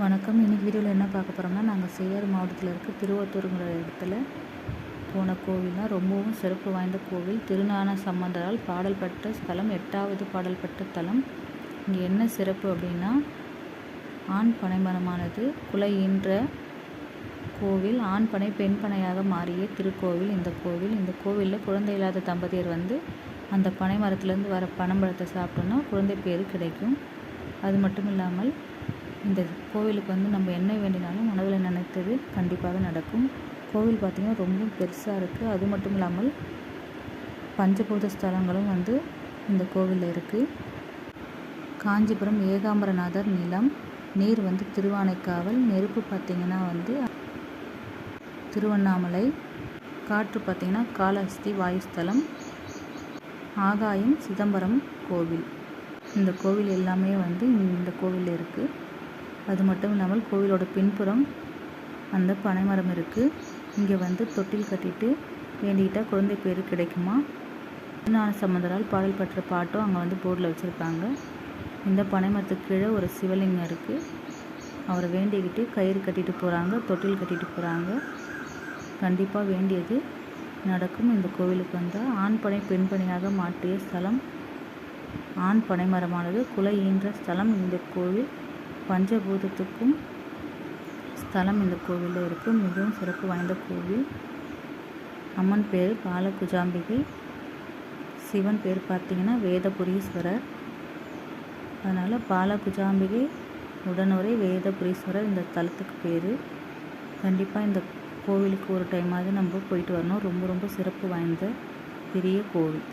வணக்கம். இன்றைக்கி வீடியோவில் என்ன பார்க்க போகிறோம்னா நாங்கள் சேலம் மாவட்டத்தில் இருக்க திருவத்தூருங்கிற இடத்துல போன கோவில்னா ரொம்பவும் சிறப்பு வாய்ந்த கோவில். திருஞான சம்பந்தரால் பாடல் ஸ்தலம் எட்டாவது பாடல் பெற்ற தலம். இங்கே என்ன சிறப்பு அப்படின்னா ஆண் பனைமரமானது குலை ஈன்ற கோவில். ஆண் பனை பெண் பனையாக மாறிய திருக்கோவில் இந்த கோவில். இந்த கோவிலில் குழந்தை இல்லாத தம்பதியர் வந்து அந்த பனை மரத்துலேருந்து வர பனம்பழத்தை சாப்பிட்டோன்னா குழந்தை பேர் கிடைக்கும். அது மட்டும் இல்லாமல் இந்த கோவிலுக்கு வந்து நம்ம என்ன வேண்டினாலும் மனதில் நினைத்தது கண்டிப்பாக நடக்கும். கோவில் பார்த்திங்கன்னா ரொம்ப பெருசாக இருக்குது அது மட்டும் இல்லாமல் பஞ்சபூத ஸ்தலங்களும் வந்து இந்த கோவிலில் இருக்குது காஞ்சிபுரம் ஏகாம்பரநாதர் நிலம் நீர் வந்து திருவானைக்காவல் நெருப்பு பார்த்திங்கன்னா வந்து திருவண்ணாமலை காற்று பார்த்திங்கன்னா காலஹஸ்தி வாயுஸ்தலம் ஆகாயம் சிதம்பரம் கோவில். இந்த கோவில் எல்லாமே வந்து இந்த கோவிலில் இருக்குது அது மட்டும் இல்லாமல் கோவிலோட பின்புறம் அந்த பனைமரம் இருக்குது இங்கே வந்து தொட்டில் கட்டிட்டு வேண்டிக்கிட்டால் குழந்தை பேர் கிடைக்குமா? திருநான சம்பந்தரால் பாடல் பெற்ற பாட்டும் அங்கே வந்து போர்டில் வச்சுருப்பாங்க இந்த பனைமரத்துக்கு கீழே ஒரு சிவலிங்கம் இருக்குது அவரை வேண்டிக்கிட்டு கயிறு கட்டிட்டு போகிறாங்க தொட்டில் கட்டிட்டு போகிறாங்க கண்டிப்பாக வேண்டியது நடக்கும். இந்த கோவிலுக்கு வந்தால் ஆண் பனை பெண் பணியாக மாற்றிய ஸ்தலம். ஆண் பனைமரமானது குலை ஈன்ற ஸ்தலம். இந்த கோவில் பஞ்சபூதத்துக்கும் ஸ்தலம் இந்த கோவிலில் இருக்குது மிகவும் சிறப்பு வாய்ந்த கோவில். அம்மன் பேர் பாலகுஜாம்பிகை. சிவன் பேர் பார்த்திங்கன்னா வேதபுரீஸ்வரர். அதனால் பாலகுஜாம்பிகை உடனுரை வேதபுரீஸ்வரர் இந்த தலத்துக்கு பேர். கண்டிப்பாக இந்த கோவிலுக்கு ஒரு டைமாவது நம்ம போயிட்டு வரணும். ரொம்ப ரொம்ப சிறப்பு வாய்ந்த பெரிய கோவில்.